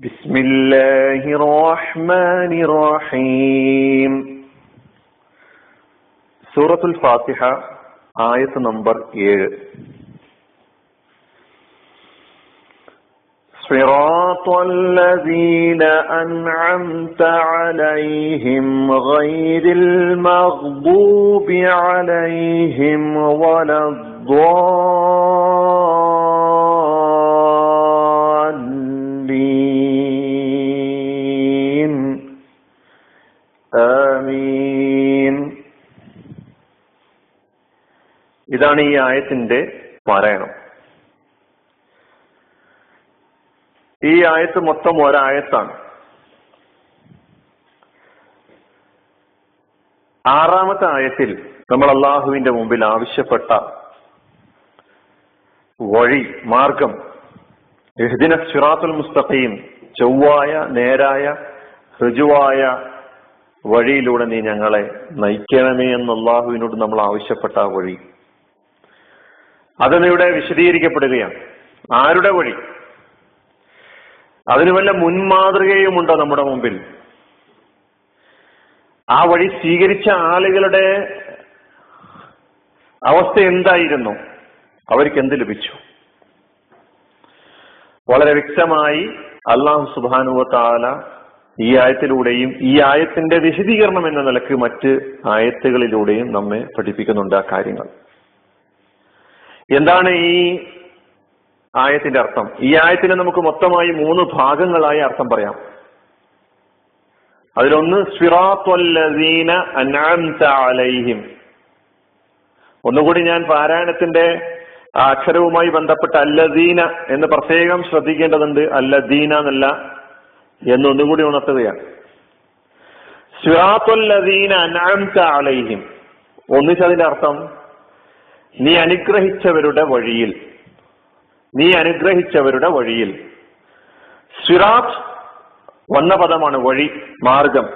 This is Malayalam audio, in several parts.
بسم الله الرحمن الرحيم സൂറത്തുൽ ഫാത്തിഹ ആയത്ത് നമ്പർ ഏഴ് صراط الذين أنعمت عليهم غير المغضوب عليهم ولا الضالين ഇതാണ് ഈ ആയത്തിന്റെ പാരായണം ഈ ആയത്ത് മൊത്തം ഒരായത്താണ്. ആറാമത്തെ ആയത്തിൽ നമ്മൾ അള്ളാഹുവിന്റെ മുമ്പിൽ ആവശ്യപ്പെട്ട വഴി മാർഗം എഹ്ദിന സിറാത്തുൽ മുസ്തഖീം ചൊവ്വായ നേരായ ഋജുവായ വഴിയിലൂടെ നീ ഞങ്ങളെ നയിക്കണമേ എന്ന് അള്ളാഹുവിനോട് നമ്മൾ ആവശ്യപ്പെട്ട ആ വഴി അതിനിവിടെ വിശദീകരിക്കപ്പെടുകയാണ്. ആരുടെ വഴി? അതിന് വല്ല മുൻമാതൃകയുമുണ്ടോ നമ്മുടെ മുമ്പിൽ? ആ വഴി സ്വീകരിച്ച ആളുകളുടെ അവസ്ഥ എന്തായിരുന്നു? അവർക്ക് എന്ത് ലഭിച്ചു? വളരെ വ്യക്തമായി അള്ളാഹു സുബാനുവ താല ഈ ആയത്തിലൂടെയും ഈ ആയത്തിന്റെ വിശദീകരണം എന്ന നിലയ്ക്ക് മറ്റ് ആയത്തുകളിലൂടെയും നമ്മെ പഠിപ്പിക്കുന്നുണ്ട് ആ കാര്യങ്ങൾ. എന്താണ് ഈ ആയത്തിന്റെ അർത്ഥം? ഈ ആയത്തിന് നമുക്ക് മൊത്തമായി മൂന്ന് ഭാഗങ്ങളായി അർത്ഥം പറയാം. അതിലൊന്ന് സിറാത്വല്ലദീന അലൈഹിം. ഒന്നുകൂടി ഞാൻ പാരായണത്തിന്റെ അക്ഷരവുമായി ബന്ധപ്പെട്ട അല്ലദീന എന്ന് പ്രത്യേകം ശ്രദ്ധിക്കേണ്ടതുണ്ട്. അല്ലദീന എന്നല്ല എന്നൊന്നുകൂടി ഉണർത്തുകയാണ്. സിറാത്വല്ലദീന അലൈഹിം. ഒന്നിച്ചതിന്റെ അർത്ഥം നീ അനുഗ്രഹിച്ചവരുടെ വഴിയിൽ. നീ അനുഗ്രഹിച്ചവരുടെ വഴിയിൽ. സിറാത്ത് വന്ന പദമാണ് വഴി മാർഗം.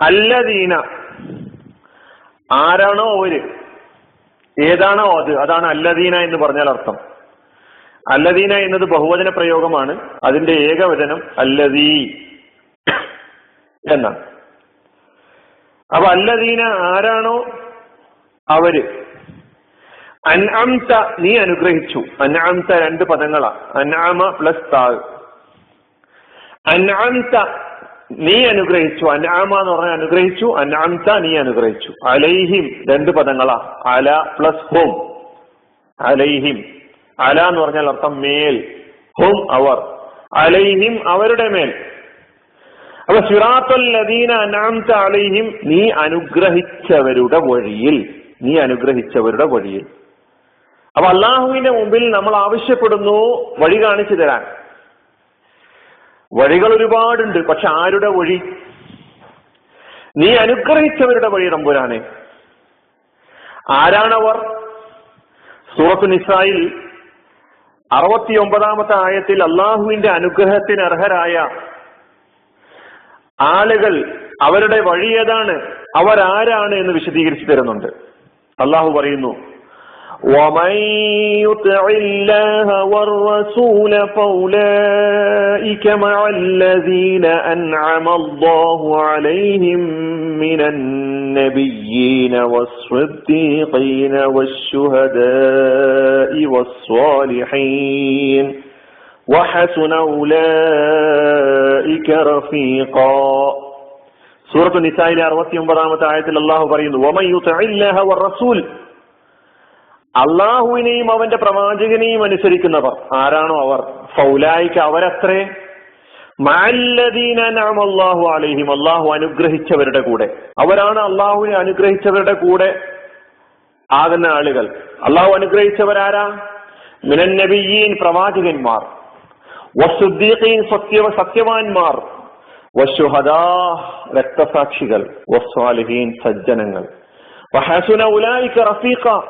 അല്ലദീന ആരാണോ അവർ? ഏതാണോ അത്? അതാണ് അല്ലദീന എന്ന് പറഞ്ഞാൽ അർത്ഥം. അല്ലദീന എന്നത് ബഹുവചന പ്രയോഗമാണ്. അതിന്റെ ഏകവചനം അല്ലദീ എന്നാണ്. അപ്പൊ അല്ലദീന ആരാണോ അവർ? അൻഅംത നീ അനുഗ്രഹിച്ചു. അൻഅംത രണ്ട് പദങ്ങളാ. അൻഅമ പ്ലസ് താഴ് അൻഅംത നീ അനുഗ്രഹിച്ചു. അൻആമ എന്ന് പറഞ്ഞ അനുഗ്രഹിച്ചു. അൻഅംത നീ അനുഗ്രഹിച്ചു. അലൈഹിം രണ്ട് പദങ്ങളാ. അല പ്ലസ് ഹോം. അലൈഹിം. അല എന്ന് പറഞ്ഞാൽ അർത്ഥം മേൽ. ഹും അവർ. അലൈഹിം അവരുടെ മേൽ. അപ്പൊ സിറാത്തുൽ ലദീന അൻഅംത അലൈഹിം നീ അനുഗ്രഹിച്ചവരുടെ വഴിയിൽ. നീ അനുഗ്രഹിച്ചവരുടെ വഴിയിൽ. അപ്പൊ അള്ളാഹുവിന്റെ മുമ്പിൽ നമ്മൾ ആവശ്യപ്പെടുന്നു വഴി കാണിച്ചു തരാൻ. വഴികൾ ഒരുപാടുണ്ട് പക്ഷെ ആരുടെ വഴി? നീ അനുഗ്രഹിച്ചവരുടെ വഴി നമ്പുരാനെ ആരാണവർ? സൂറത്ത് നിസായിൽ അറുപത്തി ഒമ്പതാമത്തെ ആയത്തിൽ അള്ളാഹുവിന്റെ അനുഗ്രഹത്തിന് അർഹരായ ആളുകൾ അവരുടെ വഴി ഏതാണ്? അവരാരാണ് എന്ന് വിശദീകരിച്ചു തരുന്നുണ്ട്. അള്ളാഹു പറയുന്നു ومن يطع الله والرسول فأولئك مع الذين أنعم الله عليهم من النبيين والصديقين والشهداء والصالحين وحسن أولئك رفيقا سورة النساء أربعة ഒമ്പതാമത്തെ ആയത്തിൽ അള്ളാഹു പറയുന്നു അള്ളാഹുവിനെയും അവന്റെ പ്രവാചകനെയും അനുസരിക്കുന്നവർ. ആരാണോ അവർ? ഫൗലായിക്ക് അവരത്രേ? അള്ളാഹു അലഹിം. അള്ളാഹു അനുഗ്രഹിച്ചവരുടെ കൂടെ. അവരാണ് അള്ളാഹുവിനെ അനുഗ്രഹിച്ചവരുടെ കൂടെ ആകുന്ന ആളുകൾ. അള്ളാഹു അനുഗ്രഹിച്ചവരാരാ? മിനൻ നബിയീൻ പ്രവാചകന്മാർ. വസുദ്ദീഖീൻ സത്യ സത്യവാൻമാർ. വശുഹദാ രക്തസാക്ഷികൾ. വസ്വാലിഹീൻ സജ്ജനങ്ങൾ. വഹസുന ഉലായിക്ക റഫീഖ.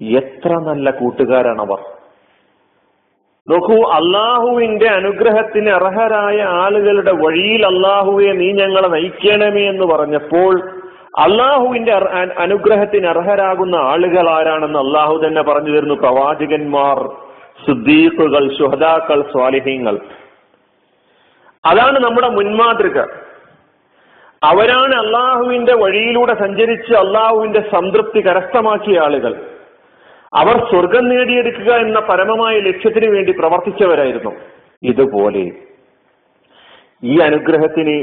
എത്ര നല്ല കൂട്ടുകാരാണവർ. നോക്കൂ അള്ളാഹുവിന്റെ അനുഗ്രഹത്തിന് അർഹരായ ആളുകളുടെ വഴിയിൽ അള്ളാഹുവെ നീ ഞങ്ങളെ നയിക്കണമേ എന്ന് പറഞ്ഞപ്പോൾ അള്ളാഹുവിന്റെ അനുഗ്രഹത്തിന് അർഹരാകുന്ന ആളുകൾ ആരാണെന്ന് അള്ളാഹു തന്നെ പറഞ്ഞു തരുന്നു. പ്രവാചകന്മാർ സുദ്ദീഖുകൾ ശുഹദാക്കൾ സ്വാലിഹ്യങ്ങൾ അതാണ് നമ്മുടെ മുൻമാതൃക. അവരാണ് അള്ളാഹുവിന്റെ വഴിയിലൂടെ സഞ്ചരിച്ച് അള്ളാഹുവിന്റെ സംതൃപ്തി കരസ്ഥമാക്കിയ ആളുകൾ. അവർ സ്വർഗം നേടിയെടുക്കുക എന്ന പരമമായ ലക്ഷ്യത്തിന് വേണ്ടി പ്രവർത്തിച്ചവരായിരുന്നു. ഇതുപോലെ ഈ അനുഗ്രഹത്തിന്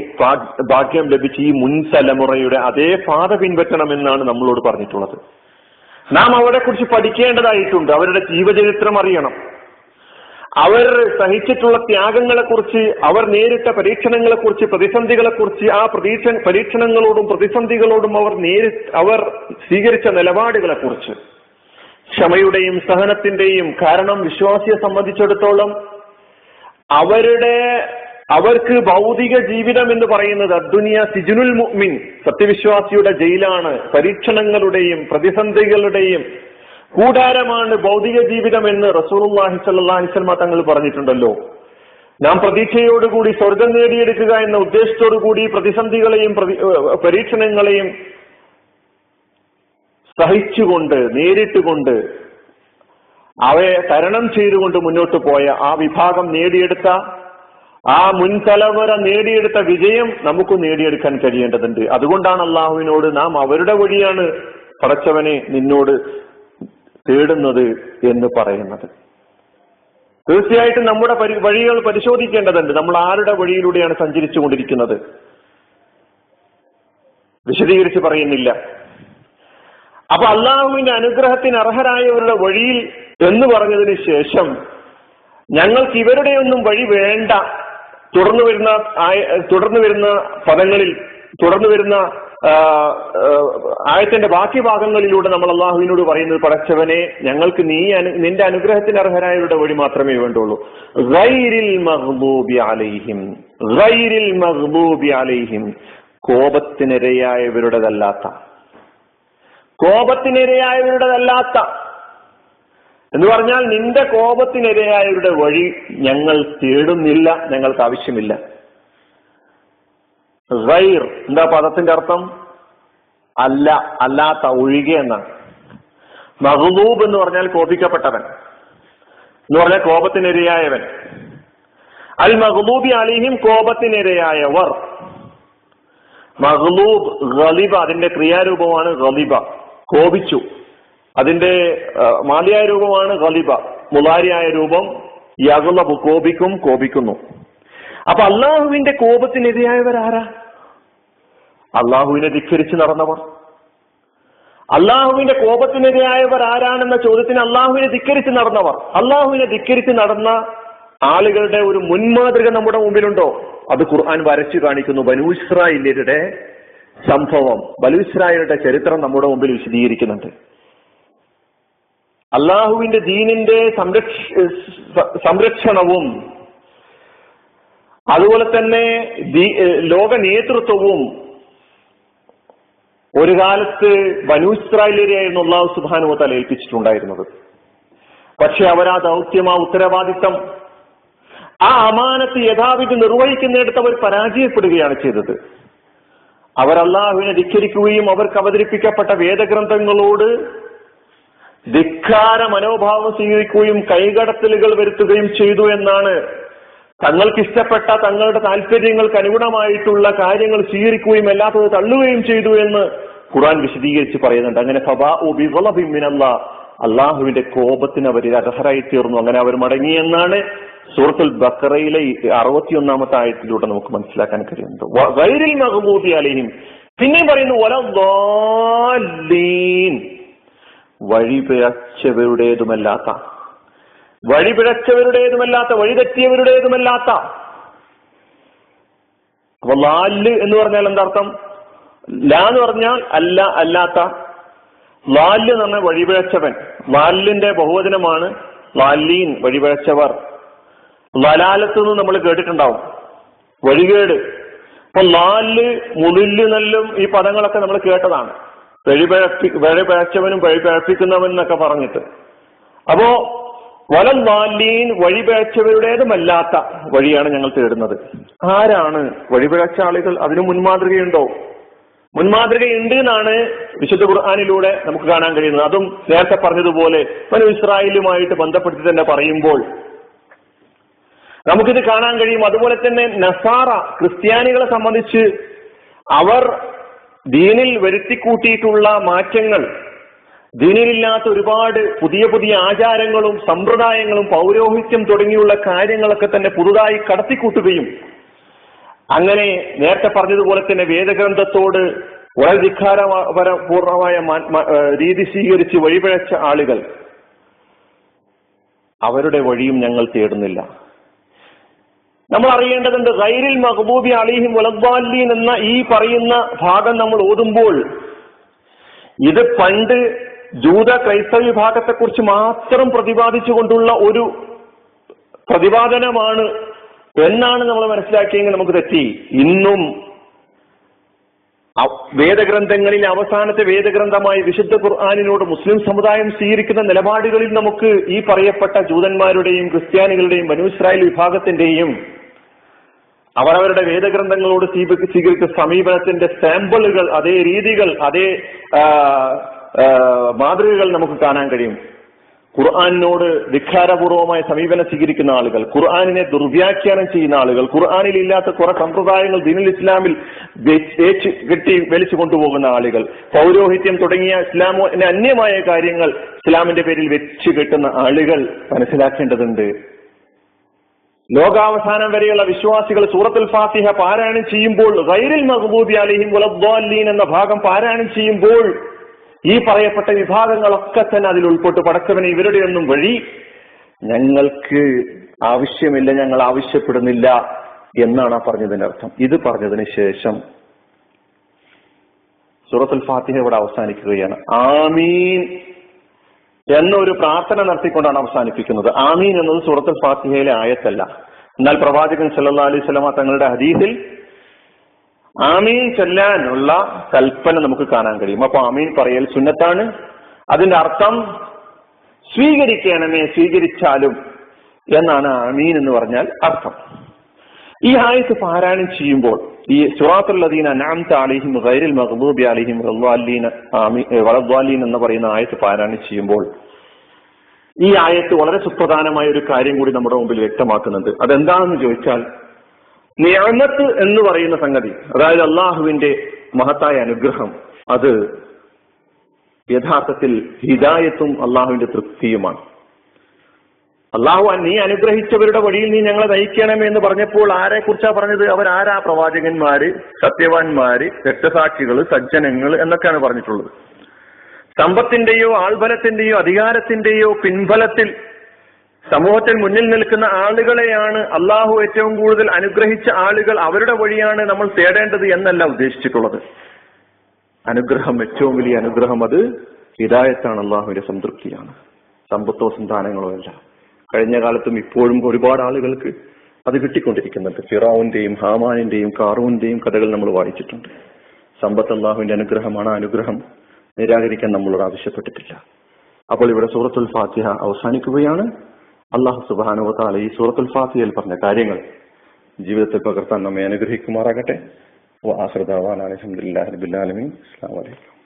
ഭാഗ്യം ലഭിച്ച ഈ മുൻ തലമുറയുടെ അതേ പാത പിൻപറ്റണമെന്നാണ് നമ്മളോട് പറഞ്ഞിട്ടുള്ളത്. നാം അവരെ കുറിച്ച് പഠിക്കേണ്ടതായിട്ടുണ്ട്. അവരുടെ ജീവചരിത്രം അറിയണം. അവർ സഹിച്ചിട്ടുള്ള ത്യാഗങ്ങളെ കുറിച്ച് അവർ നേരിട്ട പരീക്ഷണങ്ങളെ കുറിച്ച് പ്രതിസന്ധികളെ കുറിച്ച് ആ പ്രതീക്ഷ പരീക്ഷണങ്ങളോടും പ്രതിസന്ധികളോടും അവർ നേരി അവർ സ്വീകരിച്ച നിലപാടുകളെ കുറിച്ച് ക്ഷമയുടെയും സഹനത്തിന്റെയും കാരണം വിശ്വാസിയെ സംബന്ധിച്ചിടത്തോളം അവരുടെ അവർക്ക് ഭൗതിക ജീവിതം എന്ന് പറയുന്നത് അദ്ദുനിയ സിജുനുൽ മുഅ്മിൻ സത്യവിശ്വാസിയുടെ ജയിലാണ്. പരീക്ഷണങ്ങളുടെയും പ്രതിസന്ധികളുടെയും കൂടാരമാണ് ഭൗതിക ജീവിതം എന്ന് റസൂലുള്ളാഹി സ്വല്ലല്ലാഹി അലൈഹി വസല്ലം തങ്ങൾ പറഞ്ഞിട്ടുണ്ടല്ലോ. നാം പ്രതീക്ഷയോടുകൂടി സ്വർഗം നേടിയെടുക്കുക എന്ന ഉദ്ദേശത്തോടുകൂടി പ്രതിസന്ധികളെയും പരീക്ഷണങ്ങളെയും സഹിച്ചുകൊണ്ട് നേരിട്ടുകൊണ്ട് അവയെ തരണം ചെയ്തുകൊണ്ട് മുന്നോട്ട് പോയ ആ വിഭാഗം നേടിയെടുത്ത ആ മുൻതലമുറ നേടിയെടുത്ത വിജയം നമുക്ക് നേടിയെടുക്കാൻ കഴിയേണ്ടതുണ്ട്. അതുകൊണ്ടാണ് അള്ളാഹുവിനോട് നാം അവരുടെ വഴിയാണ് പടച്ചവനെ നിന്നോട് തേടുന്നത് എന്ന് പറയുന്നത്. തീർച്ചയായിട്ടും നമ്മുടെ വഴികൾ പരിശോധിക്കേണ്ടതുണ്ട്. നമ്മൾ ആരുടെ വഴിയിലൂടെയാണ് സഞ്ചരിച്ചു കൊണ്ടിരിക്കുന്നത് വിശദീകരിച്ച് പറയുന്നില്ല. അപ്പൊ അള്ളാഹുവിന്റെ അനുഗ്രഹത്തിന് അർഹരായവരുടെ വഴിയിൽ എന്ന് പറഞ്ഞതിന് ശേഷം ഞങ്ങൾക്ക് ഇവരുടെ ഒന്നും വഴി വേണ്ട. തുടർന്നു വരുന്ന തുടർന്നു വരുന്ന പദങ്ങളിൽ തുടർന്നു വരുന്ന ആയത്തിന്റെ ബാക്കി ഭാഗങ്ങളിലൂടെ നമ്മൾ അള്ളാഹുവിനോട് പറയുന്നത് പടച്ചവനെ ഞങ്ങൾക്ക് നീ നിന്റെ അനുഗ്രഹത്തിന് അർഹരായവരുടെ വഴി മാത്രമേ വേണ്ടുള്ളൂ. ഗൈരിൽ അലൈഹിം അലൈഹിം. കോപത്തിനിരയായവരുടേതല്ലാത്ത കോപത്തിനിരയായവരുടേതല്ലാത്ത. എന്ന് പറഞ്ഞാൽ നിന്റെ കോപത്തിനിരയായവരുടെ വഴി ഞങ്ങൾ തേടുന്നില്ല ഞങ്ങൾക്ക് ആവശ്യമില്ല. റൈർ എന്താ പദത്തിന്റെ അർത്ഥം? അല്ല അല്ലാത്ത ഒഴികെ എന്നാണ്. മഹദൂബ് എന്ന് പറഞ്ഞാൽ കോപിക്കപ്പെട്ടവൻ. എന്ന് പറഞ്ഞാൽ കോപത്തിനിരയായവൻ. അൽ മഹബൂബി അലിഹിം കോപത്തിനിരയായവർ. മഹ്ലൂബ് ഗലിബ അതിന്റെ ക്രിയാരൂപമാണ് ഗലിബ. കോപിച്ചു. അതിന്റെ മാലിയായ രൂപമാണ് ഖലിബ മുലാരിയായ രൂപം യകുലബ് കോപിക്കും കോപിക്കുന്നു. അപ്പൊ അള്ളാഹുവിന്റെ കോപത്തിനെതിരായവർ ആരാ അള്ളാഹുവിനെ ധിക്കരിച്ച് നടന്നവർ. അള്ളാഹുവിന്റെ കോപത്തിനെതിരായവർ ആരാണെന്ന ചോദ്യത്തിന് അള്ളാഹുവിനെ ധിക്കരിച്ച് നടന്നവർ. അള്ളാഹുവിനെ ധിക്കരിച്ച് നടന്ന ആളുകളുടെ ഒരു മുൻമാതൃക നമ്മുടെ മുമ്പിലുണ്ടോ? അത് ഖുർആൻ വരച്ചു കാണിക്കുന്നു. ബനൂസ്രായില്യരുടെ സംഭവം. ബലൂസ്രായരുടെ ചരിത്രം നമ്മുടെ മുമ്പിൽ വിശദീകരിക്കുന്നുണ്ട്. അള്ളാഹുവിന്റെ ദീനിന്റെ സംരക്ഷ സംരക്ഷണവും അതുപോലെ തന്നെ ലോക നേതൃത്വവും ഒരു കാലത്ത് ബനൂസ്രായിലരെയായിരുന്നു അള്ളാഹു സുബാനുവത്താൽ ഏൽപ്പിച്ചിട്ടുണ്ടായിരുന്നത്. പക്ഷെ അവർ ആ ദൗത്യം ആ ഉത്തരവാദിത്തം. ആ അമാനത്ത് യഥാവിധി നിർവഹിക്കുന്നിടത്ത് അവർ പരാജയപ്പെടുകയാണ് ചെയ്തത്. അവർ അള്ളാഹുവിനെ ധിക്കരിക്കുകയും അവർക്ക് അവതരിപ്പിക്കപ്പെട്ട വേദഗ്രന്ഥങ്ങളോട് ധിക്കാര മനോഭാവം സ്വീകരിക്കുകയും കൈകടത്തലുകൾ വരുത്തുകയും ചെയ്തു എന്നാണ്. തങ്ങൾക്ക് ഇഷ്ടപ്പെട്ട തങ്ങളുടെ താല്പര്യങ്ങൾക്ക് അനുഗുണമായിട്ടുള്ള കാര്യങ്ങൾ സ്വീകരിക്കുകയും അല്ലാത്തത് തള്ളുകയും ചെയ്തു എന്ന് ഖുറാൻ വിശദീകരിച്ച് പറയുന്നുണ്ട്. അങ്ങനെ ഫബാ അള്ളാഹുവിന്റെ കോപത്തിന് അവർ അർഹരായി തീർന്നു അങ്ങനെ അവർ മടങ്ങി എന്നാണ് സൂറത്തുൽ ബക്കറയിലെ അറുപത്തിയൊന്നാമത്തെ ആയത്തിലൂടെ നമുക്ക് മനസ്സിലാക്കാൻ കഴിയുന്നത്. വൈരിൽ മഹബൂബി അലഹിം. പിന്നെയും പറയുന്നു വഴിപിഴച്ചവരുടേതുമല്ലാത്ത. വഴി പിഴച്ചവരുടേതുമല്ലാത്ത വഴി വഴി ലാൽ എന്ന് പറഞ്ഞാൽ എന്താർത്ഥം ലാ എന്ന് പറഞ്ഞാൽ അല്ല അല്ലാത്ത. ലാൽ എന്ന് പറഞ്ഞാൽ വഴിപിഴച്ചവൻ. ലാലിന്റെ ബഹുവചനമാണ് ലാലീൻ വഴിപിഴച്ചവർ. ലലാലത്ത് നിന്ന് നമ്മൾ കേട്ടിട്ടുണ്ടാവും. വഴികേട്. അപ്പൊ നാല് മുതിൽ നെല്ലും ഈ പദങ്ങളൊക്കെ നമ്മൾ കേട്ടതാണ്. വഴിപഴപ്പി വഴിപഴച്ചവനും വഴിപഴപ്പിക്കുന്നവൻ എന്നൊക്കെ പറഞ്ഞിട്ട്. അപ്പോ വലം വാലീൻ വഴിപഴച്ചവരുടേതുമല്ലാത്ത വഴിയാണ് ഞങ്ങൾ തേടുന്നത്. ആരാണ് വഴിപഴച്ച ആളുകൾ അതിന് മുൻമാതൃകയുണ്ടോ? മുൻമാതൃകയുണ്ട് എന്നാണ് വിശുദ്ധ ഖുർആാനിലൂടെ നമുക്ക് കാണാൻ കഴിയുന്നത്. അതും നേരത്തെ പറഞ്ഞതുപോലെ പല ഇസ്രായേലുമായിട്ട് ബന്ധപ്പെടുത്തി തന്നെ പറയുമ്പോൾ നമുക്കിത് കാണാൻ കഴിയും. അതുപോലെ തന്നെ നസാറ ക്രിസ്ത്യാനികളെ സംബന്ധിച്ച് അവർ ദീനിൽ വരുത്തിക്കൂട്ടിയിട്ടുള്ള മാറ്റങ്ങൾ ദീനിലില്ലാത്ത ഒരുപാട് പുതിയ പുതിയ ആചാരങ്ങളും സമ്പ്രദായങ്ങളും പൗരോഹിത്യം തുടങ്ങിയുള്ള കാര്യങ്ങളൊക്കെ തന്നെ പുതുതായി കടത്തിക്കൂട്ടുകയും അങ്ങനെ നേരത്തെ പറഞ്ഞതുപോലെ തന്നെ വേദഗ്രന്ഥത്തോട് വളരെ ധിക്കാരപരപൂർണമായ രീതി സ്വീകരിച്ച് വഴിപിഴച്ച ആളുകൾ. അവരുടെ വഴിയും ഞങ്ങൾ തേടുന്നില്ല. നമ്മൾ അറിയേണ്ടതുണ്ട് ഗൈരിൽ മഹബൂബി അലിഹിം വലദ്വാലീൻ എന്ന ഈ പറയുന്ന ഭാഗം നമ്മൾ ഓതുമ്പോൾ ഇത് പണ്ട് ജൂത ക്രൈസ്തവ വിഭാഗത്തെക്കുറിച്ച് മാത്രം പ്രതിപാദിച്ചുകൊണ്ടുള്ള ഒരു പ്രതിപാദനമാണ് എന്നാണ് നമ്മൾ മനസ്സിലാക്കിയെങ്കിൽ നമുക്ക് തെറ്റി. ഇന്നും വേദഗ്രന്ഥങ്ങളിൽ അവസാനത്തെ വേദഗ്രന്ഥമായി വിശുദ്ധ ഖുർആാനിനോട് മുസ്ലിം സമുദായം സ്വീകരിക്കുന്ന നിലപാടുകളിൽ നമുക്ക് ഈ പറയപ്പെട്ട ജൂതന്മാരുടെയും ക്രിസ്ത്യാനികളുടെയും മനു ഇസ്രായേൽ വിഭാഗത്തിന്റെയും അവരവരുടെ വേദഗ്രന്ഥങ്ങളോട് സ്വീകരിച്ച സമീപനത്തിന്റെ സാമ്പിളുകൾ അതേ രീതികൾ അതേ മാതൃകകൾ നമുക്ക് കാണാൻ കഴിയും. ഖുർആാനിനോട് വിഖാരപൂർവമായ സമീപനം സ്വീകരിക്കുന്ന ആളുകൾ ഖുർആാനിനെ ദുർവ്യാഖ്യാനം ചെയ്യുന്ന ആളുകൾ ഖുർആാനിൽ ഇല്ലാത്ത കുറെ സമ്പ്രദായങ്ങൾ ദിനുൽ ഇസ്ലാമിൽ കെട്ടി വലിച്ചു കൊണ്ടുപോകുന്ന ആളുകൾ പൗരോഹിത്യം തുടങ്ങിയ ഇസ്ലാമിന് അന്യമായ കാര്യങ്ങൾ ഇസ്ലാമിന്റെ പേരിൽ വെച്ച് കെട്ടുന്ന ആളുകൾ മനസ്സിലാക്കേണ്ടതുണ്ട്. ലോകാവസാനം വരെയുള്ള വിശ്വാസികൾ സൂറത്തുൽ ഫാത്തിഹ പാരായണം ചെയ്യുമ്പോൾ റൈരിൽ മഹബൂബി അലിഹിം ഉലദ്ദീൻ എന്ന ഭാഗം പാരായണം ചെയ്യുമ്പോൾ ഈ പറയപ്പെട്ട വിഭാഗങ്ങളൊക്കെ തന്നെ അതിൽ ഉൾപ്പെട്ട്. പടക്കവന് ഇവരുടെ ഒന്നും വഴി ഞങ്ങൾക്ക് ആവശ്യമില്ല ഞങ്ങൾ ആവശ്യപ്പെടുന്നില്ല എന്നാണ് ആ പറഞ്ഞതിന്റെ അർത്ഥം. ഇത് പറഞ്ഞതിന് ശേഷം സൂറത്തുൽ ഫാത്തിഹ ഇവിടെ അവസാനിക്കുകയാണ്. ആമീൻ. എന്നൊരു പ്രാർത്ഥന നടത്തിക്കൊണ്ടാണ് അവസാനിപ്പിക്കുന്നത്. ആമീൻ എന്നത് സൂറത്തുൽ ഫാത്തിഹയിലെ ആയത്തല്ല. എന്നാൽ പ്രവാചകൻ സല്ലാ അലൈഹി സ്വലമ തങ്ങളുടെ ഹദീസിൽ ആമീൻ ചൊല്ലാനുള്ള കൽപ്പന നമുക്ക് കാണാൻ കഴിയും. അപ്പൊ ആമീൻ പറയൽ സുന്നത്താണ്. അതിന്റെ അർത്ഥം സ്വീകരിക്കണമേ സ്വീകരിച്ചാലും എന്നാണ് ആമീൻ എന്ന് പറഞ്ഞാൽ അർത്ഥം. ഈ ആയത്ത് പാരായണം ചെയ്യുമ്പോൾ ഈ സുറാത്തുല്ലദീന അനാംത അലിഹിം ഗൈരിൽ മഹബൂബി അലിഹിം വളദ്വാലീൻ എന്ന് പറയുന്ന ആയത്ത് പാരായണം ചെയ്യുമ്പോൾ ഈ ആയത്ത് വളരെ സുപ്രധാനമായ ഒരു കാര്യം കൂടി നമ്മുടെ മുമ്പിൽ വ്യക്തമാക്കുന്നുണ്ട്. അതെന്താണെന്ന് ചോദിച്ചാൽ നിയമത്ത് എന്ന് പറയുന്ന സംഗതി അതായത് അള്ളാഹുവിന്റെ മഹത്തായ അനുഗ്രഹം അത് യഥാർത്ഥത്തിൽ ഹിദായത്തും അള്ളാഹുവിന്റെ തൃപ്തിയുമാണ്. അള്ളാഹു നീ അനുഗ്രഹിച്ചവരുടെ വഴിയിൽ നീ ഞങ്ങളെ നയിക്കണമേ എന്ന് പറഞ്ഞപ്പോൾ ആരെ കുറിച്ചാ പറഞ്ഞത്? അവരാരാ പ്രവാചകന്മാര് സത്യവാന്മാര് രക്തസാക്ഷികൾ സജ്ജനങ്ങൾ എന്നൊക്കെയാണ് പറഞ്ഞിട്ടുള്ളത്. സമ്പത്തിന്റെയോ ആൾബലത്തിന്റെയോ അധികാരത്തിന്റെയോ പിൻബലത്തിൽ സമൂഹത്തിൽ മുന്നിൽ നിൽക്കുന്ന ആളുകളെയാണ് അള്ളാഹു ഏറ്റവും കൂടുതൽ അനുഗ്രഹിച്ച ആളുകൾ. അവരുടെ വഴിയാണ് നമ്മൾ തേടേണ്ടത് എന്നല്ല ഉദ്ദേശിച്ചിട്ടുള്ളത്. അനുഗ്രഹം ഏറ്റവും വലിയ അനുഗ്രഹം അത് ഹിതായത്താണ് അള്ളാഹുവിന്റെ സംതൃപ്തിയാണ്. സമ്പത്തോ സന്താനങ്ങളോ അല്ല. കഴിഞ്ഞ കാലത്തും ഇപ്പോഴും ഒരുപാട് ആളുകൾക്ക് അത് കിട്ടിക്കൊണ്ടിരിക്കുന്നുണ്ട്. ഫിറാവുന്റെയും ഹാമാനിന്റെയും കാറൂന്റെയും കഥകൾ നമ്മൾ വായിച്ചിട്ടുണ്ട്. സമ്പത്ത് അള്ളാഹുവിന്റെ അനുഗ്രഹമാണ് അനുഗ്രഹം. നിരാകരിക്കാൻ നമ്മളോട് ആവശ്യപ്പെട്ടിട്ടില്ല. അപ്പോൾ ഇവിടെ സൂറത്തുൽ ഫാത്തിഹ അവസാനിക്കുകയാണ്. അള്ളാഹു സുബാനുവത്താല ഈ സൂറത്തുൽ ഫാത്തിഹയിൽ പറഞ്ഞ കാര്യങ്ങൾ ജീവിതത്തിൽ പകർത്താൻ നമ്മെ അനുഗ്രഹിക്കുമാറാകട്ടെ. അലഹമുല്ലാ റബിൻ അസ്സാം വലൈക്കും